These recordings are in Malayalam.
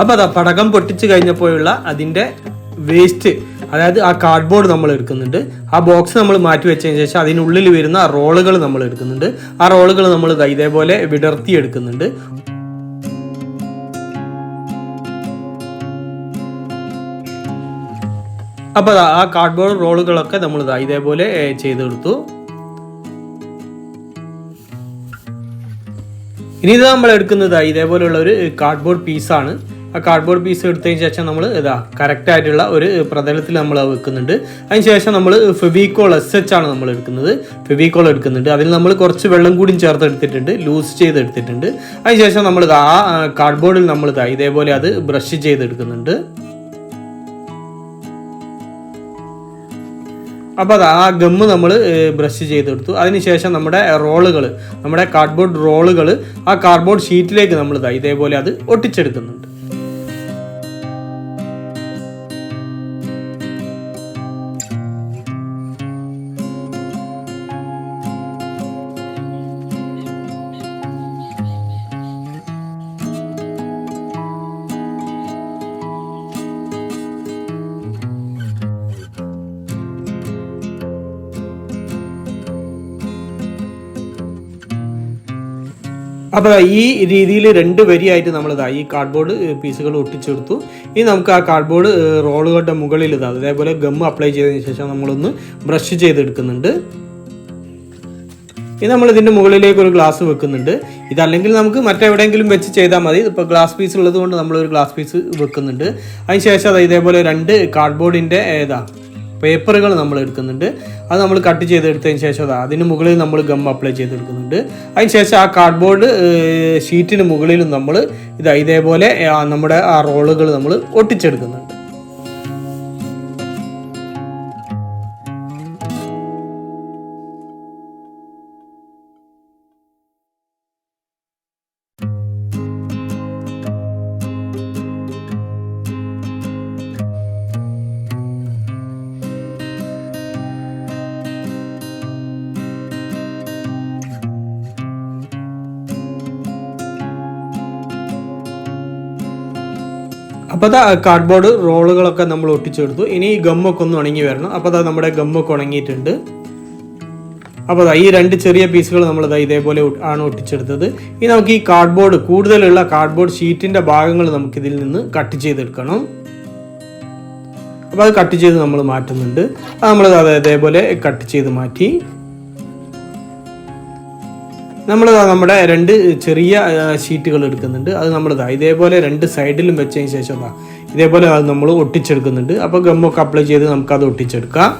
അപ്പോൾ അതാ പടകം പൊട്ടിച്ച് കഴിഞ്ഞപ്പോഴുള്ള അതിന്റെ വേസ്റ്റ് അതായത് ആ കാർഡ്ബോർഡ് നമ്മൾ എടുക്കുന്നുണ്ട്. ആ ബോക്സ് നമ്മൾ മാറ്റി വെച്ചതിന് ശേഷം അതിനുള്ളിൽ വരുന്ന റോളുകൾ നമ്മൾ എടുക്കുന്നുണ്ട്. ആ റോളുകൾ നമ്മൾ ഇതേപോലെ വിടർത്തി എടുക്കുന്നുണ്ട്. അപ്പോൾ ദാ ആ കാർഡ്ബോർഡ് റോളുകളൊക്കെ നമ്മൾ ഇതേപോലെ ചെയ്ത് ചെയ്തെടുത്തു. ഇനി ഇത് നമ്മൾ എടുക്കുന്നത് ഇതേപോലെയുള്ള ഒരു കാർഡ്ബോർഡ് പീസാണ് ആ കാർഡ്ബോർഡ് പീസ് എടുത്തതിന് ശേഷം നമ്മൾ ഇതാ കറക്റ്റായിട്ടുള്ള ഒരു പ്രതലത്തിൽ നമ്മൾ വെക്കുന്നുണ്ട്. അതിന് ശേഷം നമ്മൾ ഫെവിക്കോൾ എസ് എച്ച് ആണ് നമ്മൾ എടുക്കുന്നത്. ഫെവിക്കോൾ എടുക്കുന്നുണ്ട്. അതിൽ നമ്മൾ കുറച്ച് വെള്ളം കൂടി ചേർത്ത് എടുത്തിട്ടുണ്ട്. ലൂസ് ചെയ്ത് എടുത്തിട്ടുണ്ട്. അതിന് ശേഷം നമ്മൾ ഇതാ ആ കാർഡ്ബോർഡിൽ നമ്മൾ ഇതാ ഇതേപോലെ അത് ബ്രഷ് ചെയ്തെടുക്കുന്നുണ്ട് അപ്പോൾ അത് ആ ഗമ്മ് നമ്മൾ ബ്രഷ് ചെയ്തെടുത്തു അതിനുശേഷം നമ്മുടെ റോളുകൾ നമ്മുടെ കാർഡ്ബോർഡ് റോളുകൾ ആ കാർഡ്ബോർഡ് ഷീറ്റിലേക്ക് നമ്മൾ ഇതാ ഇതേപോലെ അത് ഒട്ടിച്ചെടുക്കുന്നുണ്ട്. അപ്പോൾ ഈ രീതിയിൽ രണ്ട് വരിയായിട്ട് ഇതാ ഈ കാർഡ്ബോർഡ് പീസുകൾ ഒട്ടിച്ചെടുത്തു. ഇനി നമുക്ക് ആ കാർഡ്ബോർഡ് റോളുകളുടെ മുകളിൽ ഇതാ അതേപോലെ ഗം അപ്ലൈ ചെയ്തതിന് ശേഷം നമ്മളൊന്ന് ബ്രഷ് ചെയ്തെടുക്കുന്നുണ്ട്. ഇനി നമ്മൾ ഇതിന്റെ മുകളിലേക്ക് ഒരു ഗ്ലാസ് വെക്കുന്നുണ്ട്. ഇതല്ലെങ്കിൽ നമുക്ക് മറ്റെവിടെയെങ്കിലും വെച്ച് ചെയ്താൽ മതി. ഇപ്പോൾ ഗ്ലാസ് പീസ് ഉള്ളത് കൊണ്ട് നമ്മളൊരു ഗ്ലാസ് പീസ് വെക്കുന്നുണ്ട്. അതിന് ശേഷം അത് ഇതേപോലെ രണ്ട് കാർഡ്ബോർഡിന്റെ ഏതാ പേപ്പറുകൾ നമ്മൾ എടുക്കുന്നുണ്ട്. അത് നമ്മൾ കട്ട് ചെയ്തെടുത്തതിന് ശേഷം അതാ അതിന് മുകളിൽ നമ്മൾ ഗം അപ്ലൈ ചെയ്തെടുക്കുന്നുണ്ട്. അതിന് ശേഷം ആ കാർഡ്ബോർഡ് ഷീറ്റിന് മുകളിലും നമ്മൾ ഇത് ഇതേപോലെ നമ്മുടെ ആ റോളുകൾ നമ്മൾ ഒട്ടിച്ചെടുക്കുന്നുണ്ട്. അപ്പോൾ അതാ കാർഡ്ബോർഡ് റോളുകളൊക്കെ നമ്മൾ ഒട്ടിച്ചെടുത്തു. ഇനി ഈ ഗമ്മൊക്കെ ഒന്ന് ഉണങ്ങി വരണം. അപ്പോൾ അതാ നമ്മുടെ ഗമ്മൊക്കെ ഉണങ്ങിയിട്ടുണ്ട്. അപ്പോൾ ഈ രണ്ട് ചെറിയ പീസുകൾ നമ്മൾ ഇതാ ഇതേപോലെ ആണ് ഒട്ടിച്ചെടുത്തത്. ഇനി നമുക്ക് ഈ കാർഡ്ബോർഡ് കൂടുതലുള്ള കാർഡ്ബോർഡ് ഷീറ്റിന്റെ ഭാഗങ്ങൾ നമുക്ക് ഇതിൽ നിന്ന് കട്ട് ചെയ്തെടുക്കണം. അപ്പോൾ അത് കട്ട് ചെയ്ത് നമ്മൾ മാറ്റുന്നുണ്ട്. അത് നമ്മൾ അതേപോലെ കട്ട് ചെയ്ത് മാറ്റി. നമ്മൾ നമ്മുടെ രണ്ട് ചെറിയ ഷീറ്റുകൾ എടുക്കുന്നുണ്ട്. അത് നമ്മൾ ഇതേപോലെ രണ്ട് സൈഡിലും വെച്ചതിന് ശേഷം ഇതേപോലെ അത് നമ്മൾ ഒട്ടിച്ചെടുക്കുന്നുണ്ട്. അപ്പോൾ ഗമ്മൊക്കെ അപ്ലൈ ചെയ്ത് നമുക്കത് ഒട്ടിച്ചെടുക്കാം.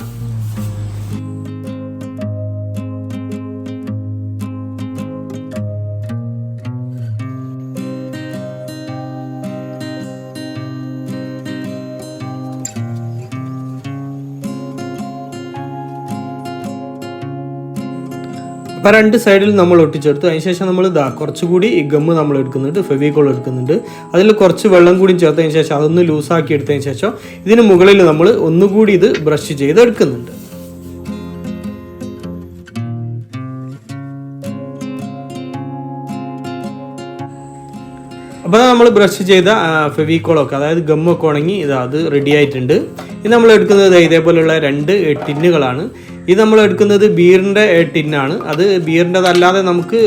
അപ്പോൾ രണ്ട് സൈഡിൽ നമ്മൾ ഒട്ടിച്ചെടുത്തു. അതിനുശേഷം നമ്മൾ ഇതാ കുറച്ചുകൂടി ഈ ഗമ്മ് നമ്മൾ എടുക്കുന്നുണ്ട് ഫെവിക്കോൾ എടുക്കുന്നുണ്ട്. അതിൽ കുറച്ച് വെള്ളം കൂടി ചേർത്തതിന് ശേഷം അതൊന്ന് ലൂസാക്കി എടുത്തതിന് ശേഷം ഇതിന് മുകളിൽ നമ്മൾ ഒന്നുകൂടി ഇത് ബ്രഷ് ചെയ്ത് എടുക്കുന്നുണ്ട്. അപ്പോൾ നമ്മൾ ബ്രഷ് ചെയ്ത ഫെവിക്കോളൊക്കെ അതായത് ഗമ്മൊക്കെ ഉണങ്ങി ഇത് അത് റെഡി ആയിട്ടുണ്ട്. ഇത് നമ്മൾ എടുക്കുന്നത് ഇതേപോലെയുള്ള രണ്ട് ടിന്നുകളാണ് ഇത് നമ്മൾ എടുക്കുന്നത് ബീറിന്റെ ടിന്നാണ് അത് ബീറിന്റെതല്ലാതെ നമുക്ക്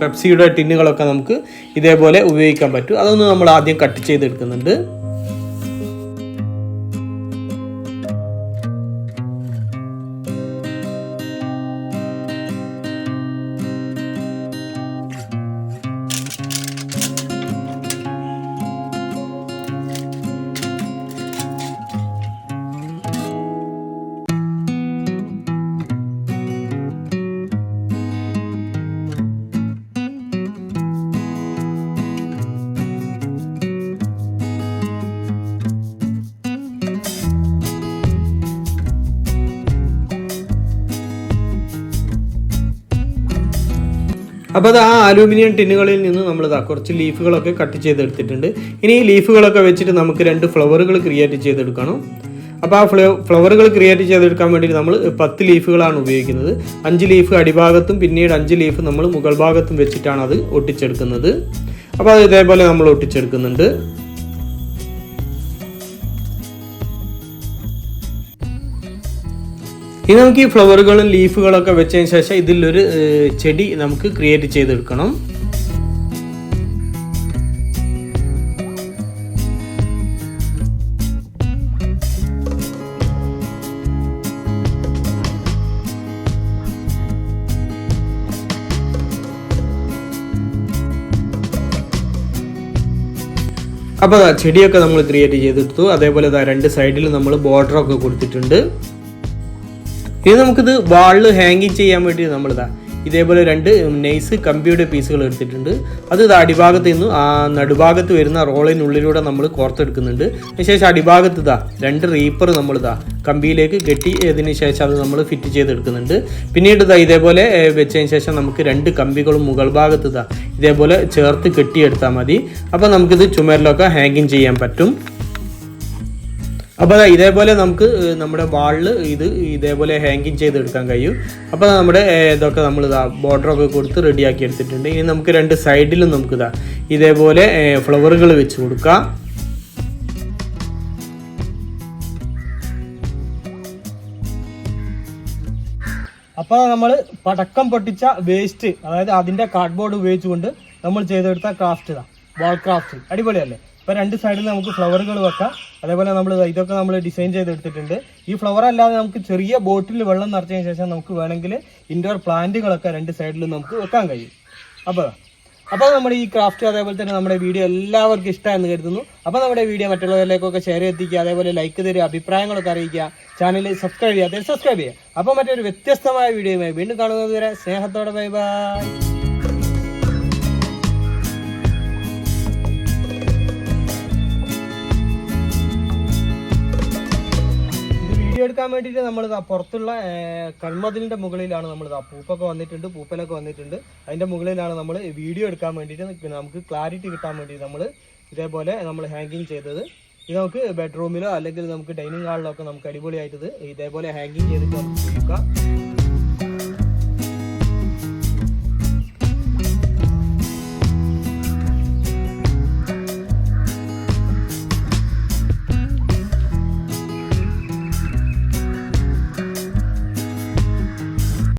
പെപ്സിയുടെ ടിന്നുകളൊക്കെ നമുക്ക് ഇതേപോലെ ഉപയോഗിക്കാൻ പറ്റും. അതൊന്ന് നമ്മൾ ആദ്യം കട്ട് ചെയ്തെടുക്കുന്നുണ്ട്. അപ്പോൾ അത് ആ അലൂമിനിയം ടിന്നുകളിൽ നിന്ന് നമ്മൾ ഇതാ കുറച്ച് ലീഫുകളൊക്കെ കട്ട് ചെയ്തെടുത്തിട്ടുണ്ട്. ഇനി ഈ ലീഫുകളൊക്കെ വെച്ചിട്ട് നമുക്ക് രണ്ട് ഫ്ലവറുകൾ ക്രിയേറ്റ് ചെയ്തെടുക്കണം. അപ്പോൾ ആ ഫ്ലോ ഫ്ലവറുകൾ ക്രിയേറ്റ് ചെയ്തെടുക്കാൻ വേണ്ടിയിട്ട് നമ്മൾ പത്ത് ലീഫുകളാണ് ഉപയോഗിക്കുന്നത്. അഞ്ച് ലീഫ് അടിഭാഗത്തും പിന്നീട് അഞ്ച് ലീഫ് നമ്മൾ മുകൾ ഭാഗത്തും വെച്ചിട്ടാണ് അത് ഒട്ടിച്ചെടുക്കുന്നത്. അപ്പോൾ അത് ഇതേപോലെ നമ്മൾ ഒട്ടിച്ചെടുക്കുന്നുണ്ട്. ഇനി നമുക്ക് ഈ ഫ്ലവറുകളും ലീഫുകളൊക്കെ വെച്ചതിന് ശേഷം ഇതിലൊരു ചെടി നമുക്ക് ക്രിയേറ്റ് ചെയ്തെടുക്കണം. അപ്പോൾ ചെടിയൊക്കെ നമ്മൾ ക്രിയേറ്റ് ചെയ്തെടുത്തു. അതേപോലെ രണ്ട് സൈഡിൽ നമ്മൾ ബോർഡറൊക്കെ കൊടുത്തിട്ടുണ്ട്. ഇനി നമുക്കിത് വാളിൽ ഹാങ്ങിങ് ചെയ്യാൻ വേണ്ടി നമ്മളിതാ ഇതേപോലെ രണ്ട് നൈസ് കമ്പിയുടെ പീസുകൾ എടുത്തിട്ടുണ്ട്. അത് ഇത് അടിഭാഗത്ത് നിന്ന് ആ നടുഭാഗത്ത് വരുന്ന റോളിനുള്ളിലൂടെ നമ്മൾ കോർത്തെടുക്കുന്നുണ്ട്. അതിനുശേഷം അടിഭാഗത്ത് ഇതാ രണ്ട് റീപ്പർ നമ്മൾ നമ്മളിതാ കമ്പിയിലേക്ക് കെട്ടിയതിന് ശേഷം അത് നമ്മൾ ഫിറ്റ് ചെയ്തെടുക്കുന്നുണ്ട്. പിന്നീട് ഇതാ ഇതേപോലെ വെച്ചതിന് ശേഷം നമുക്ക് രണ്ട് കമ്പികളും മുകൾ ഭാഗത്ത് ഇതാ ഇതേപോലെ ചേർത്ത് കെട്ടിയെടുത്താൽ മതി. അപ്പോൾ നമുക്കിത് ചുമരിലൊക്കെ ഹാങ്ങിങ് ചെയ്യാൻ പറ്റും. അപ്പോൾ അതാ ഇതേപോലെ നമുക്ക് നമ്മുടെ വാളിൽ ഇത് ഇതേപോലെ ഹാങ്കിങ് ചെയ്തെടുക്കാൻ കഴിയും. അപ്പോൾ നമ്മുടെ ഇതൊക്കെ നമ്മൾ ഇതാ ബോർഡറൊക്കെ കൊടുത്ത് റെഡിയാക്കി എടുത്തിട്ടുണ്ട്. ഇനി നമുക്ക് രണ്ട് സൈഡിലും നമുക്ക് ഇതാ ഇതേപോലെ ഫ്ലവറുകൾ വെച്ച് കൊടുക്കാം. അപ്പോൾ നമ്മൾ പടക്കം പൊട്ടിച്ച വേസ്റ്റ് അതായത് അതിന്റെ കാർഡ്ബോർഡ് ഉപയോഗിച്ചുകൊണ്ട് നമ്മൾ ചെയ്തെടുത്ത ക്രാഫ്റ്റ് ഇതാ വാൾ ക്രാഫ്റ്റ് അടിപൊളിയല്ലേ? ഇപ്പോൾ രണ്ട് സൈഡിൽ നമുക്ക് ഫ്ലവറുകൾ വെക്കാം. അതേപോലെ നമ്മൾ ഇതൊക്കെ നമ്മൾ ഡിസൈൻ ചെയ്തെടുത്തിട്ടുണ്ട്. ഈ ഫ്ലവർ അല്ലാതെ നമുക്ക് ചെറിയ ബോട്ടിൽ വെള്ളം നിറച്ചതിന് ശേഷം നമുക്ക് വേണമെങ്കിൽ ഇൻഡോർ പ്ലാന്റുകളൊക്കെ രണ്ട് സൈഡിലും നമുക്ക് വെക്കാൻ കഴിയും. അപ്പോൾ അപ്പോൾ നമ്മുടെ ഈ ക്രാഫ്റ്റ് അതേപോലെ തന്നെ നമ്മുടെ വീഡിയോ എല്ലാവർക്കും ഇഷ്ടമെന്ന് കരുതുന്നു. അപ്പോൾ നമ്മുടെ വീഡിയോ മറ്റുള്ളവരിലേക്കൊക്കെ ഷെയർ എത്തിക്കുക അതേപോലെ ലൈക്ക് തരിക അഭിപ്രായങ്ങളൊക്കെ അറിയിക്കുക ചാനൽ സബ്സ്ക്രൈബ് ചെയ്യുക സബ്സ്ക്രൈബ് ചെയ്യുക. അപ്പോൾ മറ്റൊരു വ്യത്യസ്തമായ വീഡിയോയുമായി വീണ്ടും കാണുന്നത് വരെ സ്നേഹത്തോടെ ബൈ ബൈ വീഡിയോ എടുക്കാൻ വേണ്ടിയിട്ട് നമ്മൾ പുറത്തുള്ള കൺമതിലിന്റെ മുകളിലാണ് നമ്മൾ പൂപ്പൊക്കെ വന്നിട്ടുണ്ട് പൂപ്പലൊക്കെ വന്നിട്ടുണ്ട്. അതിന്റെ മുകളിലാണ് നമ്മൾ വീഡിയോ എടുക്കാൻ വേണ്ടിയിട്ട് നമുക്ക് ക്ലാരിറ്റി കിട്ടാൻ വേണ്ടി നമ്മൾ ഇതേപോലെ നമ്മൾ ഹാങ്കിങ് ചെയ്തത്. ഇത് നമുക്ക് ബെഡ്റൂമിലോ അല്ലെങ്കിൽ നമുക്ക് ഡൈനിങ് ഹാളിലോ ഒക്കെ നമുക്ക് അടിപൊളിയായിട്ട് ഇതേപോലെ ഹാങ്കിങ് ചെയ്തിട്ട് നമുക്ക് ഉപയോഗിക്കാം